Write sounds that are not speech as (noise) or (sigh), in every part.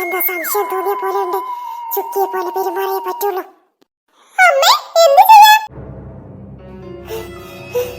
നിനക്കെന്താ സംശയം തോന്നിയ പോലെ ഉണ്ട് ചുക്കിയെ പോലെ പെരുമാറിയേ പറ്റുള്ളൂ. അമ്മേ എന്ത് ചെയ്യാം? (laughs)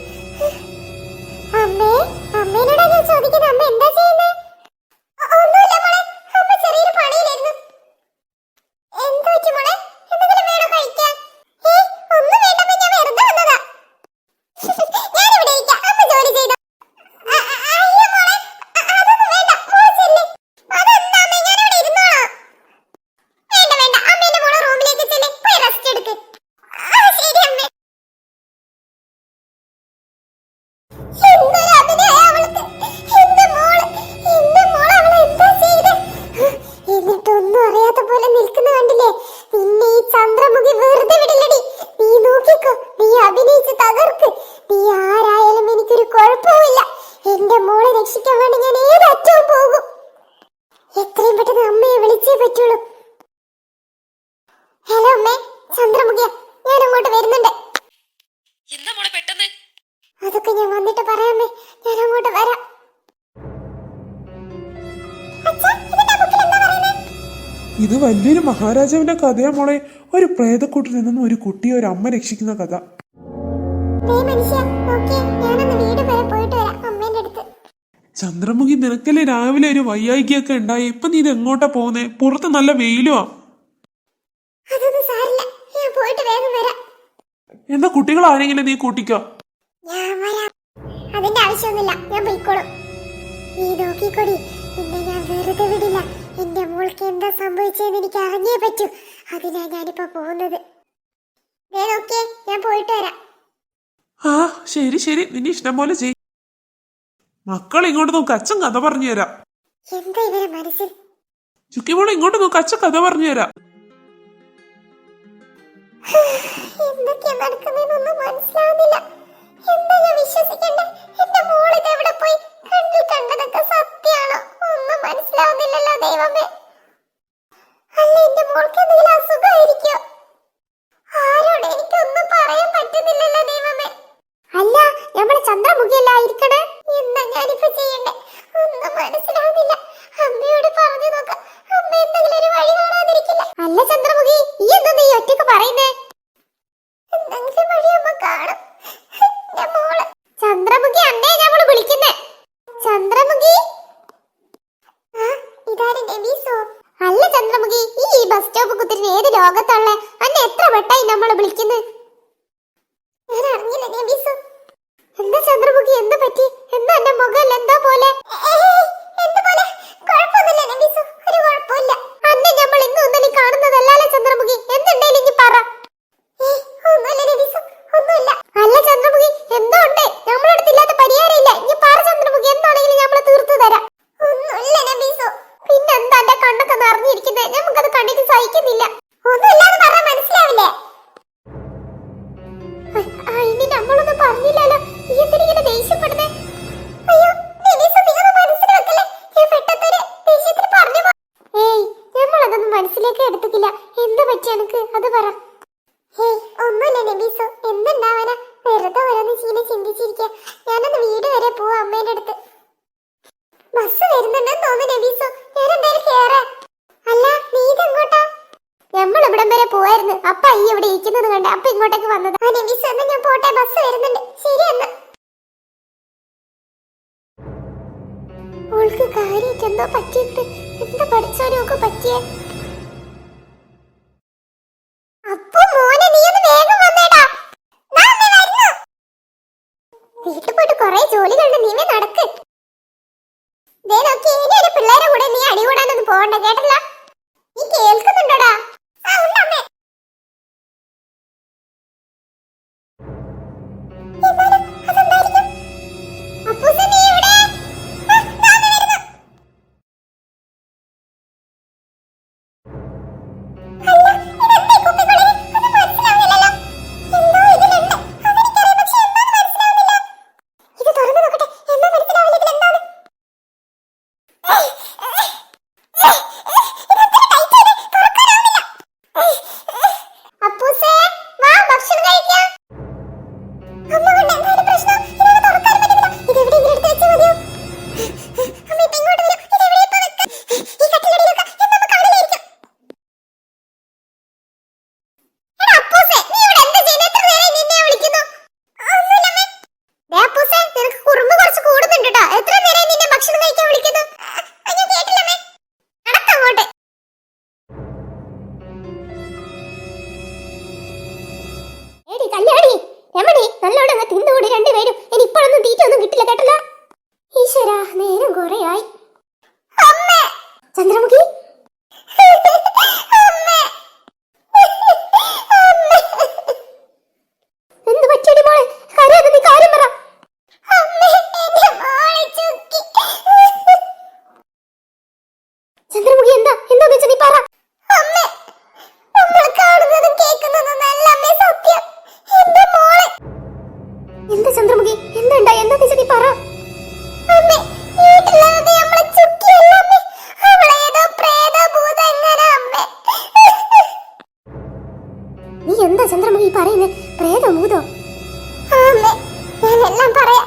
വിളിച്ചേ പറ്റുള്ളൂ. ഹലോ അമ്മേ ചന്ദ്രമുഖിയ ഞാൻ അങ്ങോട്ട് വരുന്നുണ്ട്. എന്താ മോളെ പെട്ടെന്ന്? അതൊക്കെ ഞാൻ വന്നിട്ട് പറയാമേ ഞാൻ അങ്ങോട്ട് വരാം? ഇത് വലിയൊരു മഹാരാജാവിന്റെ കഥയാ മോളെ. ഒരു പ്രേതക്കൂട്ടിൽ നിന്നും ഒരു കുട്ടിയെ ഒരു അമ്മ രക്ഷിക്കുന്ന കഥ. മനുഷ്യ, ഞാൻ ഞാനൊന്ന് വീട് വരെ പോയിട്ട് വരാം. ചന്ദ്രമുഖി നിനക്കല്ലേ രാവിലെ ഒരു വയ്യായികയൊക്കെ ഉണ്ടായി? ഇപ്പൊ നീ ഇത് എങ്ങോട്ടാ പോകുന്നേ? പുറത്ത് നല്ല വെയിലുവാ. എന്താ കുട്ടികൾ ആരെങ്കിലും നീ കൂട്ടിക്കോ? ഞാൻ വരാം. അതിന്റെ ആവശ്യമൊന്നുമില്ല. ഞാൻ പോയിക്കോളും. നീ നോക്കിക്കൊടി. ഞാൻ വെറുതെ വിടില്ല. എന്റെ മോൾക്ക് എന്താ സംഭവിച്ചതെന്ന് എനിക്ക് അറിഞ്ഞേ പറ്റൂ. അതിനാ ഞാനിപ്പോ പോകുന്നത്. ദേ നോക്കിയേ ഞാൻ പോയിട്ട് വരാം. ആ ശരി ശരി. നിന്നെ ഇഷ്ടം പോലെ ചെയ് മക്കൾ ഇങ്ങോട്ട് നോക്ക് അച്ഛൻ കഥ പറഞ്ഞു തരാം എന്താ ഇവരെ മനസ്സിൽ? ചുക്കി മോളെ ഇങ്ങോട്ട് നോക്ക് അച്ഛൻ കഥ പറഞ്ഞു തരാം എന്തൊക്കെയാ നടക്കുന്നതെന്നൊന്നും മനസ്സിലാവുന്നില്ല. എന്താ ഞാൻ വിശ്വസിക്കണ്ടേ? എന്റെ മോൾ ഇതെവിടെ പോയി? കണ്ണിൽ കണ്ടതൊക്കെ സത്യാണോ ഒന്നും മനസ്സിലാവുന്നില്ലല്ലോ ദൈവമേ അല്ല എന്റെ മോൾക്ക് എന്തെങ്കിലും അസുഖമായിരിക്കോ ആരോട് എനിക്കൊന്നും പറയാൻ പറ്റുന്നില്ലല്ലോ ദൈവമേ അല്ല നമ്മുടെ ചന്ദ്രമുഖിയല്ല ഇരിക്കണേ എന്താ ഞാനിപ്പോ ചെയ്യണ്ടേ ഒന്നും മനസ്സിലാവുന്നില്ല അമ്മയോട് പറഞ്ഞു നോക്കാം അമ്മ എന്തെങ്കിലും ഒരു വഴി കാണാതിരിക്കില്ല അല്ല ചന്ദ്രമുഖി ഈ എന്താ നീ ഒറ്റയ്ക്ക് പറയുന്നേ? ചന്ദ്രമുഖി അന്നേ ഞമ്മൾ വിളിക്കുന്നേ. ചന്ദ്രമുഖി? അല്ല ചന്ദ്രമുഖി ഈ ബസ് സ്റ്റോപ്പ് കുത്തിരി ഏത് ലോകത്തുള്ള? അന്നെ എത്ര വട്ടായി നമ്മളെ വിളിക്കുന്നത് ഞാൻ അറിഞ്ഞില്ല എന്താ ചന്ദ്രമുഖി എന്താ പറ്റി? പറഞ്ഞില്ലല്ലോ നീ എന്തിനിങ്ങനെ ദേഷ്യപ്പെടുന്നേ? അയ്യോ നബീസു നീ ഒന്ന് മനസ്സിൽ വെക്കല്ലേ? ഞാൻ പെട്ടെന്നൊരു ദേഷ്യത്തിൽ പറഞ്ഞു ഏയ് നമ്മളതൊന്നും മനസ്സിലേക്ക് എടുത്തിട്ടില്ല. എന്ത് പറ്റി അത് പറ. ഹേയ് ഒന്നുമില്ല നബീസു എന്തുണ്ടാവാനാ വെറുതെ ഓരോന്ന് ചീന ചിന്തിച്ചിരിക്കുക ഞാനൊന്ന് വീട് വരെ പോവാ അമ്മേന്റെ അടുത്ത്. ബസ് വരുന്നുണ്ടെന്ന് തോന്നുന്നു നബീസു ഞാൻ എന്തായാലും കേറാ. അല്ല നീ ഇതെങ്ങോട്ടാ? ഇവിടം വരെ പോവായിരുന്നു. അപ്പ ഈ ഇവിടെ ഇരിക്കുന്നത് കണ്ട് അപ്പ ഇങ്ങോട്ടേക്ക് വന്നത്. നബീസു എന്നാ ഞാൻ പോട്ടെ ബസ് വരുന്നുണ്ട്. ശരി എന്നാ. ഓൾക്ക് കാര്യമായിട്ട് എന്തോ പറ്റിയിട്ട് എന്താ പറ്റിയേ? ദാ അമ്മേ വരുന്നു. വീട്ടിൽ പോയിട്ട് കുറെ ജോലികളുണ്ട്. നീ വേ നടക്ക്. ദേ നോക്കി ഇനി പിള്ളേരെ കൂടെ നീ അടി കൂടാനൊന്നും പോകണ്ട കേട്ടല്ല? നീ കേൾക്കുന്നുണ്ടോടാ? ആ അല്ലടി രമണി നല്ലോണം അങ്ങ് തിന്നുകൂടി രണ്ടുപേരും ഇനി ഇപ്പോഴൊന്നും തീറ്റ ഒന്നും കിട്ടില്ല കേട്ടല്ലോ? ഈശ്വര നേരം കുറയായി ചന്ദ്രമുഖി എന്നെല്ലാം പറയാം